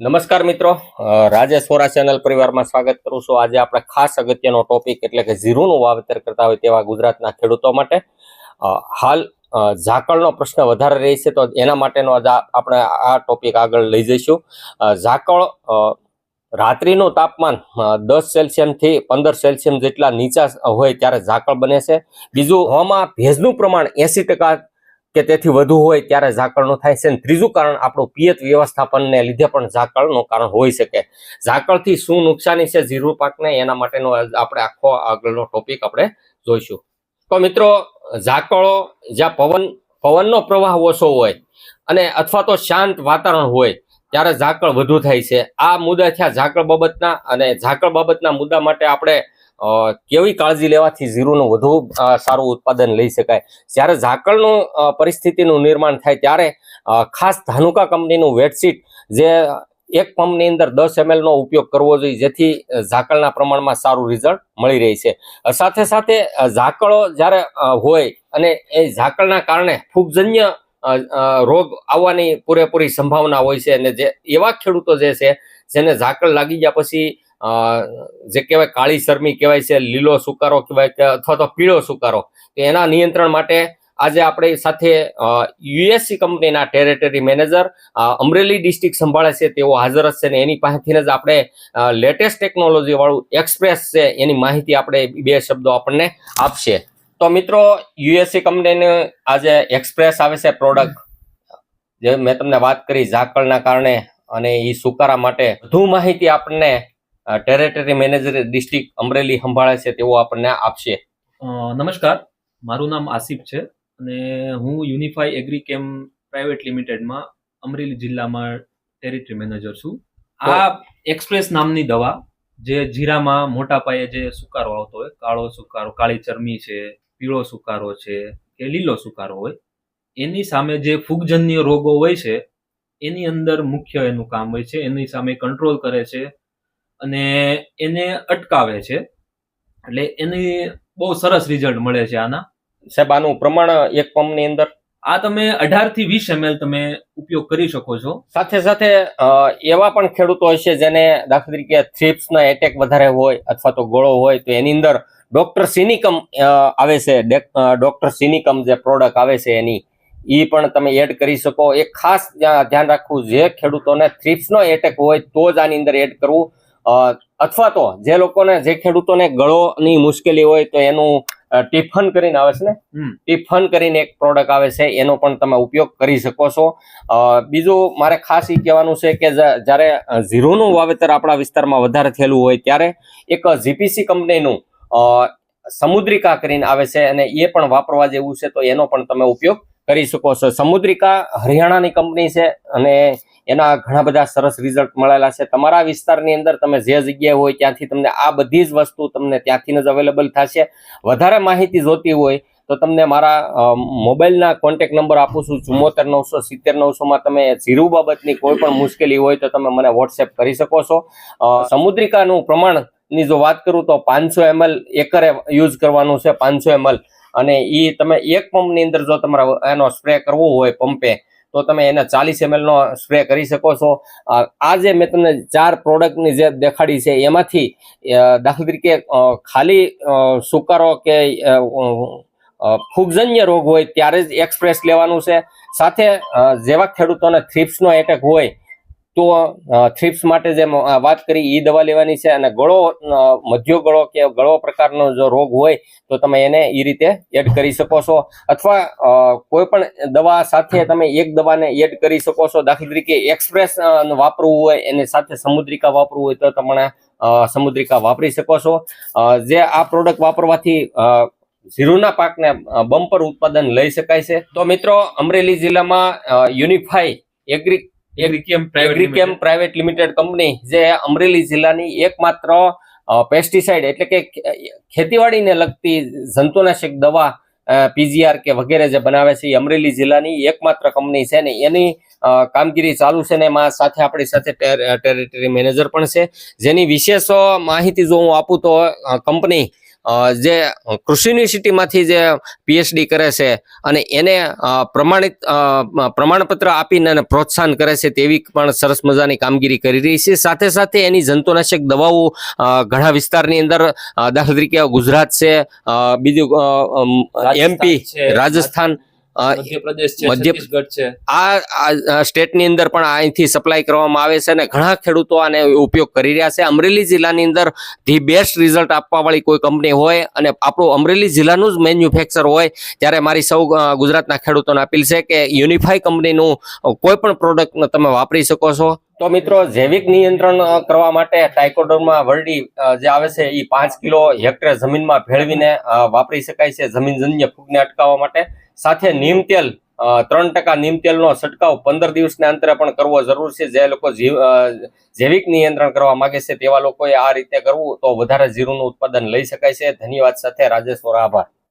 નમસ્કાર મિત્રો. રાજેશ વોરા ચેનલ પરિવારમાં સ્વાગત કરું છું. આજે આપણે ખાસ અગત્યનો ટોપિક એટલે કે ઝીરુનું વાવેતર કરતા હોય તેવા ગુજરાતના ખેડૂતો માટે. હાલ ઝાકળનો પ્રશ્ન વધારે રહે છે તો એના માટેનો આજે આપણે આ ટોપિક આગળ લઈ જઈશું. ઝાકળ રાત્રિનું તાપમાન દસ સેલ્સિયમથી પંદર સેલ્સિયમ જેટલા નીચા હોય ત્યારે ઝાકળ બને છે. બીજું, હવામાં ભેજનું પ્રમાણ એસી ટકા કે તેથી વધુ હોય ત્યારે ઝાકળનું થાય છે. અને ત્રીજું કારણ આપણું પિયત વ્યવસ્થાપનને લીધે પણ ઝાકળનું કારણ હોઈ શકે. ઝાકળથી શું નુકસાની છે જીરું પાકને? એના માટેનો આપણે આખો આગળનો ટોપિક આપણે જોઈશું. તો મિત્રો, ઝાકળો જ્યાં પવન, પવનનો પ્રવાહ ઓછો હોય અને અથવા તો શાંત વાતાવરણ હોય, ત્યારે ઝાકળ વધુ થાય છે. આ મુદ્દા થયા ઝાકળ બાબતના અને ઝાકળ બાબતના મુદ્દા માટે આપણે કેવી કાળજી લેવાથી જીરુનું વધુ સારું ઉત્પાદન લઈ શકાય. જ્યારે ઝાકળનું પરિસ્થિતિનું નિર્માણ થાય ત્યારે ખાસ ધાનુકા કંપનીનું વેટશીટ જે એક પંપની અંદર દસ એમએલનો ઉપયોગ કરવો જોઈએ, જેથી ઝાકળના પ્રમાણમાં સારું રિઝલ્ટ મળી રહી છે. સાથે સાથે ઝાકળો જ્યારે હોય અને એ ઝાકળના કારણે ફૂગજન્ય રોગ આવવાની પૂરેપૂરી સંભાવના હોય છે અને જે એવા ખેડૂતો જે છે, જેને ઝાકળ લાગી ગયા પછી જે કહેવાય કાળી શરમી કહેવાય છે, લીલો સુકારો કહેવાય કે અથવા તો પીળો સુકારો, તો એના નિયંત્રણ માટે આજે આપણી સાથે યુએસસી કંપનીના ટેરેટરી મેનેજર અમરેલી ડિસ્ટ્રિક્ટ સંભાળે છે, તેઓ હાજર જ છે ને એની પાસેથી જ આપણે લેટેસ્ટ ટેકનોલોજી વાળું એક્સપ્રેસ છે, એની માહિતી આપણે બે શબ્દો આપણને આપશે. તો મિત્રો, યુએસસી કંપનીને આજે એક્સપ્રેસ આવે છે પ્રોડક્ટ. જે મેં તમને વાત કરી ઝાકળના કારણે અને એ સુકારા માટે. વધુ માહિતી આપણને ટેરેટરી મેનેજર ડિસ્ટ્રિક્ટ અમરેલી સંભાળે છે તેઓ આપણને આપશે. નમસ્કાર. મારું નામ આસિફ છે અને હું યુનિફાઈ એગ્રીકેમ પ્રાઇવેટ લિમિટેડમાં અમરેલી જિલ્લામાં ટેરેટરી મેનેજર છું. આ એક્સપ્રેસ નામની દવા જે જીરામાં મોટા પાયે જે સુકારો આવતો હોય કાળો સુકારો કાળી ચરમી છે પીળો સુકારો છે કે લીલો સુકારો હોય એની સામે જે ફૂગજન્ય રોગો હોય છે એની અંદર મુખ્ય એનું કામ હોય છે. એની સામે કંટ્રોલ કરે છે અને એને અટકાવે છે. એટલે એની બહુ સરસ રિઝલ્ટ મળે છે આના. સાહેબ આનું પ્રમાણ એક પંપની અંદર? આ તમે અઢારથી વીસ એમએલ તમે ઉપયોગ કરી શકો છો. સાથે સાથે એવા પણ ખેડૂતો છે જેને દાખલા તરીકે થ્રિપ્સના એટેક વધારે હોય અથવા તો ગોળો હોય તો એની અંદર ડોક્ટર સિનિકમ આવે છે. ડેક- ડોક્ટર સિનિકમ જે પ્રોડક્ટ આવે છે એની એ પણ તમે એડ કરી શકો. એ ખાસ ધ્યા- ધ્યાન રાખવું જે ખેડૂતોને થ્રિપ્સનો એટેક હોય તો જ આની અંદર એડ કરવું. અથવા તો જે લોકોને જે ખેડૂતોને ગળોની મુશ્કેલી હોય તો એનું ટિફન કરીને આવે છે ને? ટિફન કરીને એક પ્રોડક્ટ આવે છે એનો પણ તમે ઉપયોગ કરી શકો છો. બીજું મારે ખાસ એ કહેવાનું છે કે જ્યારે ઝીરોનું વાવેતર આપણા વિસ્તારમાં વધારે થયેલું હોય ત્યારે એક જીપીસી કંપનીનું સમુદ્રિકા કરીને આવે છે અને એ પણ વાપરવા જેવું છે તો એનો પણ તમે ઉપયોગ કરી શકો છો. સમુદ્રિકા હરિયાણાની કંપની છે અને એના ઘણા બધા સરસ રિઝલ્ટ મળેલા છે. તમારા વિસ્તારની અંદર તમે જે જગ્યાએ હોય ત્યાંથી તમને આ બધી જ વસ્તુ તમને ત્યાંથી જ અવેલેબલ થશે. વધારે માહિતી જોતી હોય તો તમને મારા મોબાઈલના કોન્ટેક નંબર આપું છું. ચુમ્મોતેર નવસો, સિત્તેર નવસોમાં તમે જીરું બાબતની કોઈ પણ મુશ્કેલી હોય તો તમે મને વોટ્સએપ કરી શકો છો. સમુદ્રિકાનું પ્રમાણની જો વાત કરું તો પાંચસો એમએલ એકરે યુઝ કરવાનું છે, પાંચસો એમએલ અને એ તમે એક પંપની અંદર જો તમારે એનો સ્પ્રે કરવો હોય પંપે તો તમે એને ચાલીસ નો સ્પ્રે કરી શકો છો. આ જે મેં તમને ચાર પ્રોડક્ટની જે દેખાડી છે, એમાંથી દાખલા તરીકે ખાલી સુકારો કે ફૂગજન્ય રોગ હોય ત્યારે જ એક્સપ્રેસ લેવાનું છે. સાથે જેવા ખેડૂતોને થ્રિપ્સનો એટેક હોય તો થ્રિપ્સ માટે જે વાત કરી એ દવા લેવાની છે અને ગળો મધ્યો ગળો કે ગળો પ્રકારનો જો રોગ હોય, તો તમે એને એ રીતે એડ કરી શકો છો. અથવા કોઈ પણ દવા સાથે તમે એક દવાને એડ કરી શકો છો. દાખલા તરીકે એક્સપ્રેસ વાપરવું હોય, એની સાથે સમુદ્રિકા વાપરવું હોય, તો તમે સમુદ્રિકા વાપરી શકો છો. જે આ પ્રોડક્ટ વાપરવાથી જીરુના પાકને બમ્પર ઉત્પાદન લઈ શકાય છે. તો મિત્રો, અમરેલી જિલ્લામાં unify agri agrichem private limited company જે અમરેલી જિલ્લાની એકમાત્ર પેસ્ટિસાઇડ એટલે કે ખેતીવાડીને લગતી જંતુનાશક દવા પીજીઆર કે વગેરે જે બનાવે છે એ અમરેલી જિલ્લાની એકમાત્ર કંપની છે ને એની કામગીરી ચાલુ છે ને એમાં સાથે આપણી સાથે ટેર- ટેરિટરી મેનેજર પણ છે. જેની વિશેષ માહિતી જો હું આપું તો કંપની જે કૃષિ યુનિવર્સિટીમાંથી જે પીએચડી કરે છે અને એને પ્રમાણિત પ્રમાણપત્ર આપીને એને પ્રોત્સાહન કરે છે તેવી પણ સરસ મજાની કામગીરી કરી રહી છે. સાથે સાથે એની જંતુનાશક દવાઓ ઘણા વિસ્તારની અંદર દાખલા તરીકે ગુજરાત છે બીજું એમપી રાજસ્થાન મધ્યપ્રદેશ છે છત્તીસગઢ છે. આ આ સ્ટેટની અંદર પણ અહીંથી સપ્લાય કરવામાં આવે છે અને ઘણા ખેડૂતો આને ઉપયોગ કરી રહ્યા છે. અમરેલી જિલ્લાની અંદર ધી બેસ્ટ રિઝલ્ટ આપવા વાળી કોઈ કંપની હોય અને આપણું અમરેલી જિલ્લાનું જ મેન્યુફેક્ચર હોય ત્યારે મારી સૌ ગુજરાતના ખેડૂતોને અપીલ છે કે યુનિફાઈ કંપનીનું કોઈ પણ પ્રોડક્ટ તમે વાપરી શકો છો. તો મિત્રો જૈવિક નિયંત્રણ કરવા માટે ટાઇકોડર્મા વરડી જે આવે છે એ પાંચ કિલો હેક્ટર જમીનમાં ભેળવીને વાપરી શકાય છે જમીનજન્ય ફૂગને અટકાવવા માટે. સાથે નીમ તેલ ત્રણ ટકા નીમ તેલનો છંટકાવ પંદર દિવસના અંતરે પણ કરવો જરૂર છે. જે લોકો જીવ જૈવિક નિયંત્રણ કરવા માંગે છે તેવા લોકોએ આ રીતે કરવું તો વધારે જીરુનું ઉત્પાદન લઈ શકાય છે. ધન્યવાદ સાથે રાજેશ્વર આભાર.